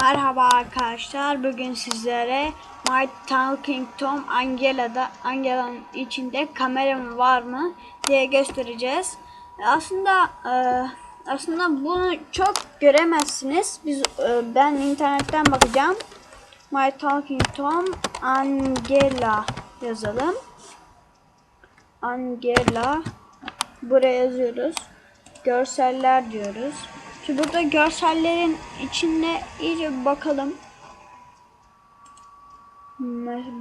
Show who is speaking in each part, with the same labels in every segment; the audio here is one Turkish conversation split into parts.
Speaker 1: Merhaba arkadaşlar. Bugün sizlere My Talking Tom Angela'da Angela'nın içinde kamera mı var mı diye göstereceğiz. Aslında e, aslında bunu çok göremezsiniz. Biz e, ben internetten bakacağım. My Talking Tom Angela yazalım. Angela buraya yazıyoruz. Görseller diyoruz. Şimdi burada görsellerin içine iyice bakalım.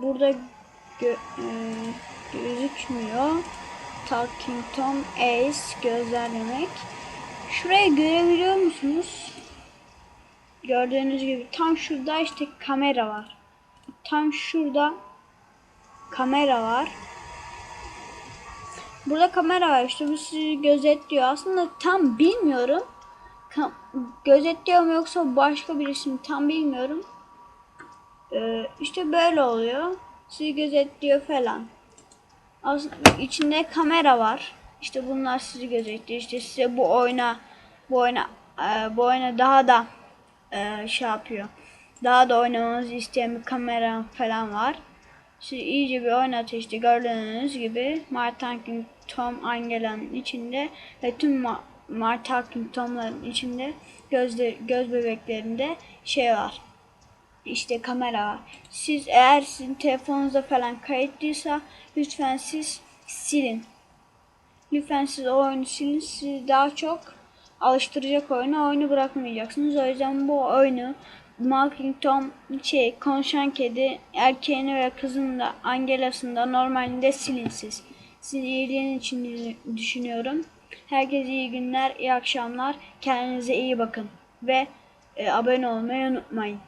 Speaker 1: Burada gö e, gözükmüyor. Talking Tom Ace gözler demek. Şurayı görebiliyor musunuz? Gördüğünüz gibi tam şurada işte kamera var. Tam şurada kamera var. Burada kamera var işte bu sizi gözetliyor. Aslında tam bilmiyorum. Kam- gözetliyor mu yoksa başka bir isim tam bilmiyorum. Ee, işte böyle oluyor. Sizi gözetliyor falan. Aslında içinde kamera var. İşte bunlar sizi gözetliyor. İşte size bu oyna bu oyna e, bu oyna daha da e, şey yapıyor. Daha da oynamanızı isteyen bir kamera falan var. Siz iyice bir oynatıyor işte gördüğünüz gibi Martin Tom Angela'nın içinde ve tüm Ma Martin Tom'ların içinde gözler, göz bebeklerinde şey var. İşte kamera var. Siz eğer sizin telefonunuzda falan kayıtlıysa lütfen siz silin. Lütfen siz o oyunu silin. Siz daha çok alıştıracak oyunu oyunu bırakmayacaksınız. O yüzden bu oyunu Malking Tom şey konuşan kedi erkeğini ve kızını da Angela'sını da normalinde silin siz. Sizin iyiliğin için düşünüyorum. Herkese iyi günler, iyi akşamlar. Kendinize iyi bakın ve e, abone olmayı unutmayın.